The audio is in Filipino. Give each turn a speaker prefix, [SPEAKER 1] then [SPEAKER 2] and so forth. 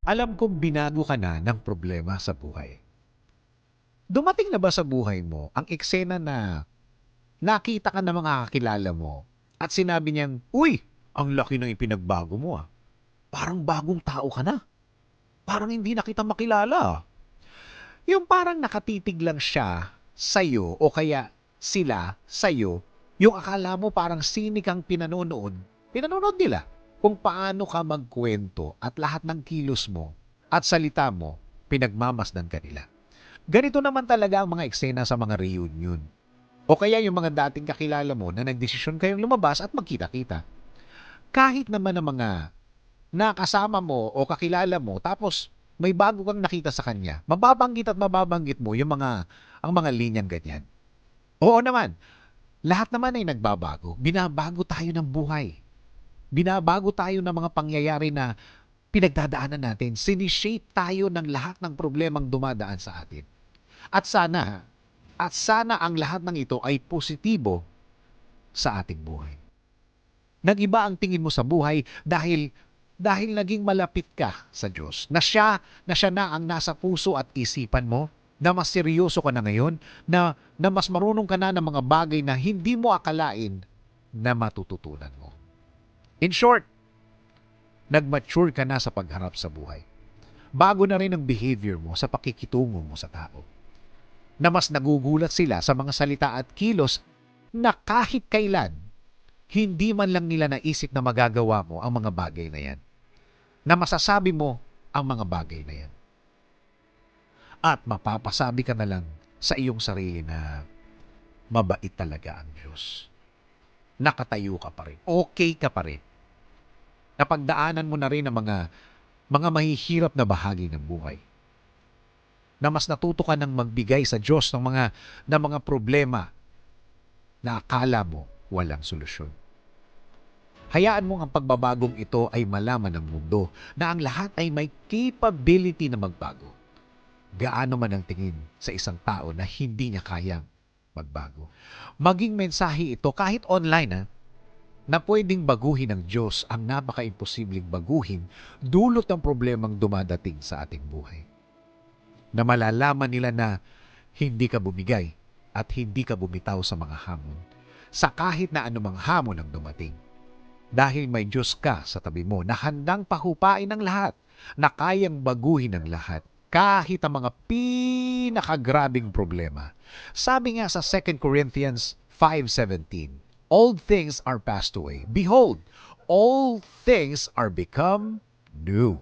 [SPEAKER 1] Alam kong binago ka na ng problema sa buhay. Dumating na ba sa buhay mo ang eksena na nakita ka ng mga kakilala mo at sinabi niyang, Uy, ang laki ng ipinagbago mo ah. Parang bagong tao ka na. Parang hindi na kita makilala. Yung parang nakatitig lang siya sa'yo o kaya sila sa'yo, yung akala mo parang sinik ang pinanonood, pinanonood nila kung paano ka magkwento at lahat ng kilos mo at salita mo, pinagmamasdan ka nila. Ganito naman talaga ang mga eksena sa mga reunion. O kaya yung mga dating kakilala mo na nagdesisyon kayong lumabas at magkita-kita. Kahit naman ang mga nakasama mo o kakilala mo tapos may bago kang nakita sa kanya, mababanggit at mababanggit mo yung mga ang mga linyang ganyan. Oo naman, lahat naman ay nagbabago. Binabago tayo ng buhay. Binabago tayo ng mga pangyayari na pinagdadaanan natin. Sinishape tayo ng lahat ng problemang dumadaan sa atin. At sana, at sana ang lahat ng ito ay positibo sa ating buhay. Nag-iba ang tingin mo sa buhay dahil dahil naging malapit ka sa Diyos. Na siya, na siya na ang nasa puso at isipan mo, na mas seryoso ka na ngayon, na, na mas marunong ka na ng mga bagay na hindi mo akalain na matututunan mo. In short, nag-mature ka na sa pagharap sa buhay. Bago na rin ang behavior mo sa pakikitungo mo sa tao. Na mas nagugulat sila sa mga salita at kilos na kahit kailan, hindi man lang nila naisip na magagawa mo ang mga bagay na yan. Na masasabi mo ang mga bagay na yan. At mapapasabi ka na lang sa iyong sarili na mabait talaga ang Diyos. Nakatayo ka pa rin. Okay ka pa rin. Napagdaanan mo na rin ang mga mga mahihirap na bahagi ng buhay. Na mas natuto ka ng magbigay sa Diyos ng mga ng mga problema na akala mo walang solusyon. Hayaan mo ang pagbabagong ito ay malaman ng mundo na ang lahat ay may capability na magbago. Gaano man ang tingin sa isang tao na hindi niya kayang magbago. Maging mensahe ito kahit online ha, na pwedeng baguhin ng Diyos ang napaka-imposibleng baguhin dulot ng problemang dumadating sa ating buhay. Na malalaman nila na hindi ka bumigay at hindi ka bumitaw sa mga hamon sa kahit na anumang hamon ang dumating. Dahil may Diyos ka sa tabi mo na handang pahupain ang lahat, na kayang baguhin ang lahat, kahit ang mga pinakagrabing problema. Sabi nga sa 2 Corinthians 5.17, Old things are passed away. Behold, all things are become new.